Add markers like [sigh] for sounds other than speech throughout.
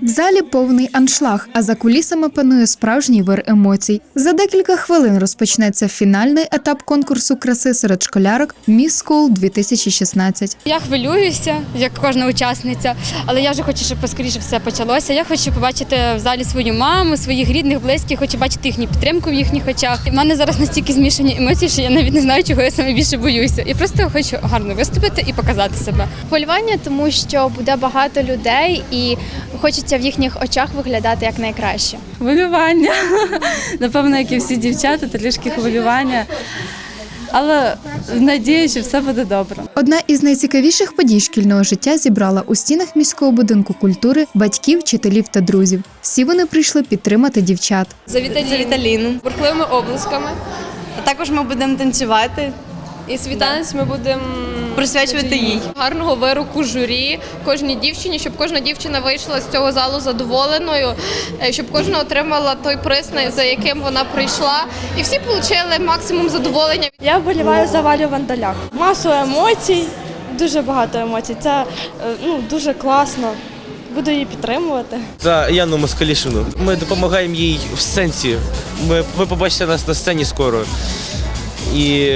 В залі повний аншлаг, а за кулісами панує справжній вир емоцій. За декілька хвилин розпочнеться фінальний етап конкурсу краси серед школярок Miss School 2016. Я хвилююся, як кожна учасниця, але я вже хочу, щоб поскоріше все почалося. Я хочу побачити в залі свою маму, своїх рідних, близьких, хочу бачити їхню підтримку в їхніх очах. У мене зараз настільки змішані емоції, що я навіть не знаю, чого я саме більше боюся. Я просто хочу гарно виступити і показати себе. Хвилювання, тому що буде багато людей і хочеться в їхніх очах виглядати як найкраще. Хвилювання. [laughs] Напевно, як і всі дівчата, трішки хвилювання. Але надію, що все буде добре. Одна із найцікавіших подій шкільного життя зібрала у стінах міського будинку культури батьків, вчителів та друзів. Всі вони прийшли підтримати дівчат. За Віталіну. Бурхливими облисками. А також ми будемо танцювати, І світанець ми будемо присвячувати їй. гарного вироку журі кожній дівчині, щоб кожна дівчина вийшла з цього залу задоволеною, е, щоб кожна отримала той приз, за яким вона прийшла, і всі отримали максимум задоволення. Я вболіваю за Валю Вандалях. Масу емоцій, дуже багато емоцій. Це е, ну, дуже класно. Буду її підтримувати. За Яну Москалішину. Ми допомагаємо їй в сенсі. Ми, ви побачите нас на сцені скоро. І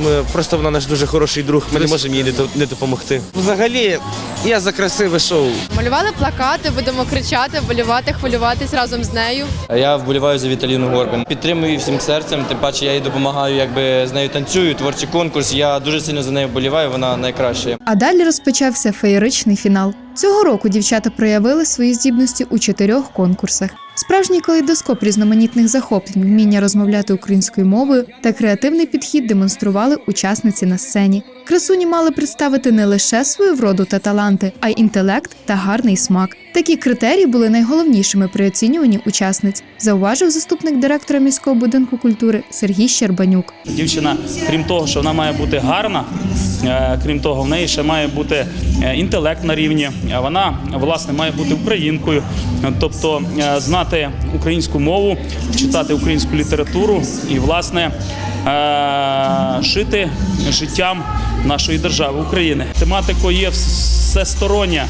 ми, просто вона наш дуже хороший друг. Ми не можемо їй не, до- не допомогти. Взагалі, я за красиве шоу. Малювали плакати, будемо кричати, болювати, хвилюватись разом з нею. А Я вболіваю за Віталіну Горбан. Підтримую її всім серцем, тим паче я їй допомагаю, якби з нею танцюю, творчий конкурс. Я дуже сильно за нею вболіваю, вона найкраща. А далі розпочався феєричний фінал. Цього року дівчата проявили свої здібності у чотирьох конкурсах. Справжній калейдоскоп різноманітних захоплень, вміння розмовляти українською мовою та креативний підхід демонстрували учасниці на сцені. Красуні мали представити не лише свою вроду та таланти, а й інтелект та гарний смак. Такі критерії були найголовнішими при оцінюванні учасниць, зауважив заступник директора міського будинку культури Сергій Щербанюк. Дівчина, крім того, що вона має бути гарна, крім того, в неї ще має бути е, інтелект на рівні. а Вона власне має бути українкою, е, тобто е, знати українську мову, читати українську літературу і власне е, шити життям нашої держави України. Тематикою є всестороння,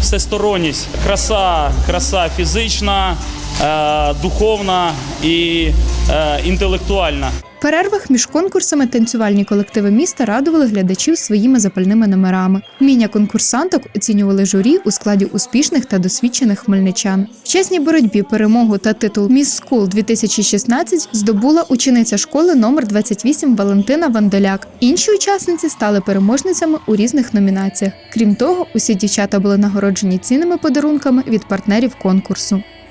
всесторонність, краса, краса фізична, е, духовна і е, інтелектуальна. Перервах між конкурсами танцювальні колективи міста радували глядачів своїми запальними номерами. Вміння конкурсанток оцінювали журі у складі успішних та досвідчених хмельничан. В чесній боротьбі перемогу та титул Міс Скул 2016 здобула учениця школи номер 28 Валентина Вандоляк. Інші учасниці стали переможницями у різних номінаціях. Крім того, усі дівчата були нагороджені цінними подарунками від партнерів конкурсу.